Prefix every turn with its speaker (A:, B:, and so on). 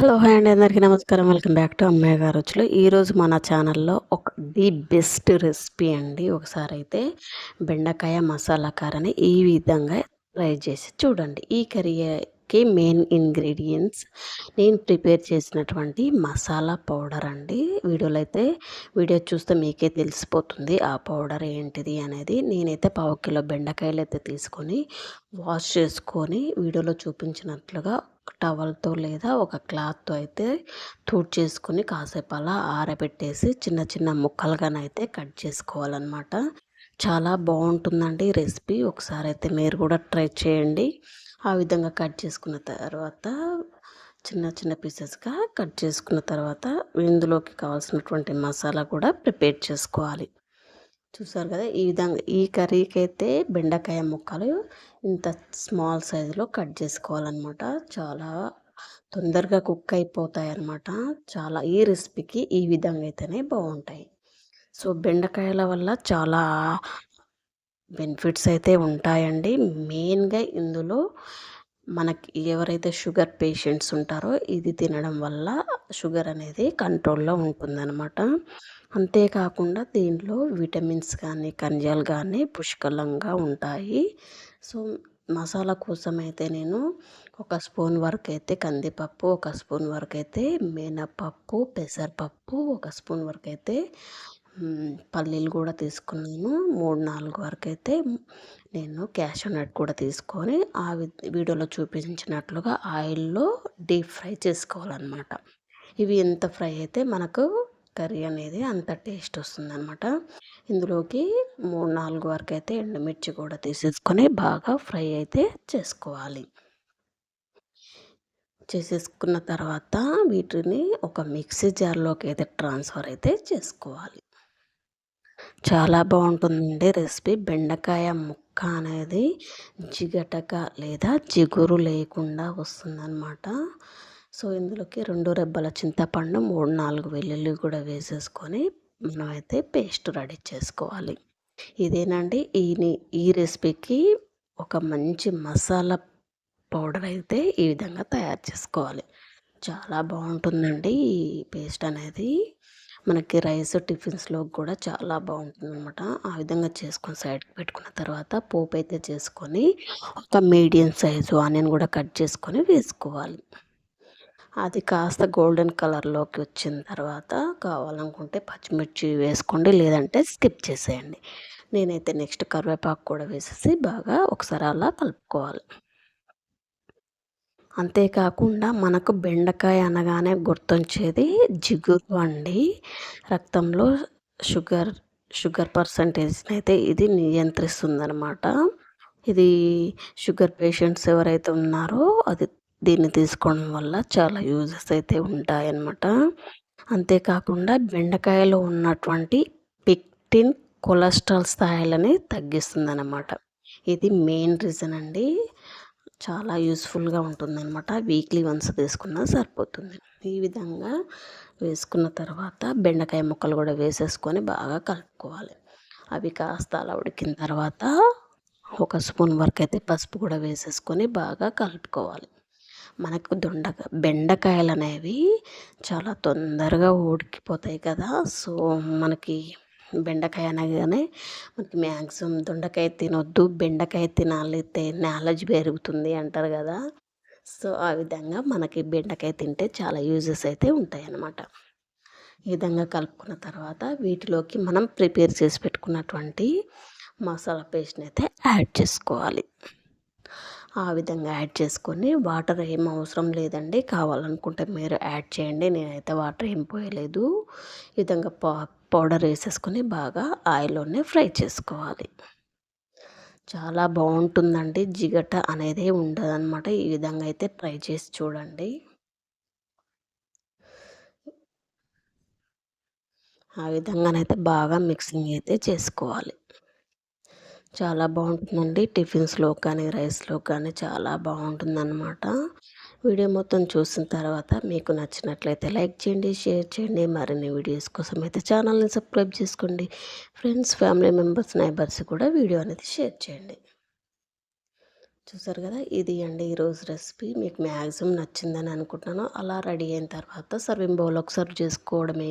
A: Hello hi అండి. అందరికీ నమస్కారం. వెల్కమ్ బ్యాక్ టు అమ్మాయి గారు వచ్చులు ఈరోజు మన ఛానల్లో ఒక ది బెస్ట్ రెసిపీ అండి. ఒకసారి అయితే బెండకాయ మసాలా కారని ఈ విధంగా ట్రై చేసి చూడండి. ఈ కర్రీ కి మెయిన్ ఇంగ్రీడియంట్స్. నేను ప్రిపేర్ చేసినటువంటి మసాలా పౌడర్ అండి. వీడియోలో అయితే వీడియో చూస్తే మీకే తెలిసిపోతుంది ఆ పౌడర్ ఏంటిది అనేది. నేనైతే పావు కిలో బెండకాయలు అయితే తీసుకొని వాష్ చేసుకొని వీడియోలో చూపించినట్లుగా టవల్తో లేదా ఒక క్లాత్తో అయితే తూడ్ చేసుకుని కాసేపు అలా ఆరబెట్టేసి చిన్న చిన్న ముక్కలుగానైతే కట్ చేసుకోవాలన్నమాట. చాలా బాగుంటుందండి రెసిపీ. ఒకసారి అయితే మీరు కూడా ట్రై చేయండి. ఆ విధంగా కట్ చేసుకున్న తర్వాత చిన్న చిన్న పీసెస్గా కట్ చేసుకున్న తర్వాత ఇందులోకి కావాల్సినటువంటి మసాలా కూడా ప్రిపేర్ చేసుకోవాలి. చూసారు కదా ఈ విధంగా ఈ కర్రీకి అయితే బెండకాయ ముక్కలు ఇంత స్మాల్ సైజులో కట్ చేసుకోవాలన్నమాట. చాలా తొందరగా కుక్ అయిపోతాయి అన్నమాట చాలా ఈ రెసిపీకి ఈ విధంగా అయితేనే బాగుంటాయి. సో బెండకాయల వల్ల చాలా బెనిఫిట్స్ అయితే ఉంటాయండి. మెయిన్గా ఇందులో మనకి ఎవరైతే షుగర్ పేషెంట్స్ ఉంటారో ఇది తినడం వల్ల షుగర్ అనేది కంట్రోల్లో ఉంటుందన్నమాట. అంతేకాకుండా దీంట్లో విటమిన్స్ కానీ ఖనిజాలు కానీ పుష్కలంగా ఉంటాయి. సో మసాలా కోసం అయితే నేను ఒక స్పూన్ వరకు అయితే కందిపప్పు ఒక స్పూన్ వరకు అయితే మినపప్పు పెసరపప్పు ఒక స్పూన్ వరకు అయితే పల్లీలు కూడా తీసుకున్నాను. మూడు నాలుగు వరకు అయితే నేను క్యాష్ నట్ కూడా తీసుకొని ఆ వీడియోలో చూపించినట్లుగా ఆయిల్లో డీప్ ఫ్రై చేసుకోవాలన్నమాట. ఇవి ఎంత ఫ్రై అయితే మనకు కర్రీ అనేది అంత టేస్ట్ వస్తుంది అనమాట ఇందులోకి మూడు నాలుగు వరకు అయితే ఎండుమిర్చి కూడా తీసేసుకొని బాగా ఫ్రై అయితే చేసుకోవాలి. చేసేసుకున్న తర్వాత వీటిని ఒక మిక్సీ జార్లోకి అయితే ట్రాన్స్ఫర్ అయితే చేసుకోవాలి. చాలా బాగుంటుందండి రెసిపీ. బెండకాయ ముక్క అనేది జిగటక లేదా జిగురు లేకుండా వస్తుందన్నమాట. సో ఇందులోకి రెండు రెబ్బల చింతపండు మూడు నాలుగు వెల్లుల్లి కూడా వేసేసుకొని మనమైతే పేస్ట్ రెడీ చేసుకోవాలి. ఇదేనండి ఈ ఈ రెసిపీకి ఒక మంచి మసాలా పౌడర్ అయితే ఈ విధంగా తయారు చేసుకోవాలి. చాలా బాగుంటుందండి ఈ పేస్ట్ అనేది. మనకి రైస్ టిఫిన్స్లో కూడా చాలా బాగుంటుంది అనమాట ఆ విధంగా చేసుకొని సైడ్కి పెట్టుకున్న తర్వాత పోపు అయితే చేసుకొని ఒక మీడియం సైజు ఆనియన్ కూడా కట్ చేసుకొని వేసుకోవాలి. అది కాస్త గోల్డెన్ కలర్లోకి వచ్చిన తర్వాత కావాలనుకుంటే పచ్చిమిర్చి వేసుకోండి లేదంటే స్కిప్ చేసేయండి. నేనైతే నెక్స్ట్ కరివేపాకు కూడా వేసేసి బాగా ఒకసారి అలా కలుపుకోవాలి. అంతేకాకుండా మనకు బెండకాయ అనగానే గుర్తొచ్చేది జిగురు అండి. రక్తంలో షుగర్ షుగర్ పర్సంటేజ్ని అయితే ఇది నియంత్రిస్తుంది ఇది షుగర్ పేషెంట్స్ ఎవరైతే ఉన్నారో అది దీన్ని తీసుకోవడం వల్ల చాలా యూజెస్ అయితే ఉంటాయన్నమాట. అంతేకాకుండా బెండకాయలో ఉన్నటువంటి పిక్టిన్ కొలెస్ట్రాల్ స్థాయిలని తగ్గిస్తుంది అన్నమాట ఇది మెయిన్ రీజన్ అండి. చాలా యూస్ఫుల్గా ఉంటుందన్నమాట. వీక్లీ వన్స్ తీసుకున్నా సరిపోతుంది. ఈ విధంగా వేసుకున్న తర్వాత బెండకాయ ముక్కలు కూడా వేసేసుకొని బాగా కలుపుకోవాలి. అవి కాస్త అలా ఉడికిన తర్వాత ఒక స్పూన్ వరకు అయితే పసుపు కూడా వేసేసుకొని బాగా కలుపుకోవాలి. మనకు దొండక బెండకాయలు అనేవి చాలా తొందరగా ఉడికిపోతాయి కదా. సో మనకి బెండకాయ అనగానే మనకి మ్యాక్సిమం దొండకాయ తినొద్దు బెండకాయ తినాలి నాలెడ్జ్ పెరుగుతుంది అంటారు కదా. సో ఆ విధంగా మనకి బెండకాయ తింటే చాలా యూజెస్ అయితే ఉంటాయి అన్నమాట ఈ విధంగా కలుపుకున్న తర్వాత వీటిలోకి మనం ప్రిపేర్ చేసి పెట్టుకున్నటువంటి మసాలా పేస్ట్ని అయితే యాడ్ చేసుకోవాలి. ఆ విధంగా యాడ్ చేసుకొని వాటర్ ఏం అవసరం లేదండి. కావాలనుకుంటే మీరు యాడ్ చేయండి. నేనైతే వాటర్ ఏం పోయలేదు. ఈ విధంగా పా పౌడర్ వేసేసుకొని బాగా ఆయిల్లోనే ఫ్రై చేసుకోవాలి. చాలా బాగుంటుందండి. జిగట అనేది ఉండదన్నమాట. ఈ విధంగా అయితే ట్రై చేసి చూడండి. ఆ విధంగానైతే బాగా మిక్సింగ్ అయితే చేసుకోవాలి. చాలా బాగుంటుందండి. టిఫిన్స్లో కానీ రైస్లో కానీ చాలా బాగుంటుందన్నమాట. వీడియో మొత్తం చూసిన తర్వాత మీకు నచ్చినట్లయితే లైక్ చేయండి షేర్ చేయండి. మరిన్ని వీడియోస్ కోసం అయితే ఛానల్ని సబ్స్క్రైబ్ చేసుకోండి. ఫ్రెండ్స్ ఫ్యామిలీ మెంబర్స్ నైబర్స్ కూడా వీడియో అనేది షేర్ చేయండి. చూసారు కదా? ఇది అండి ఈరోజు రెసిపీ. మీకు మ్యాక్సిమం నచ్చిందని అనుకుంటున్నాను. అలా రెడీ అయిన తర్వాత సర్వింగ్ బౌల్లోకి సర్వ్ చేసుకోవడమే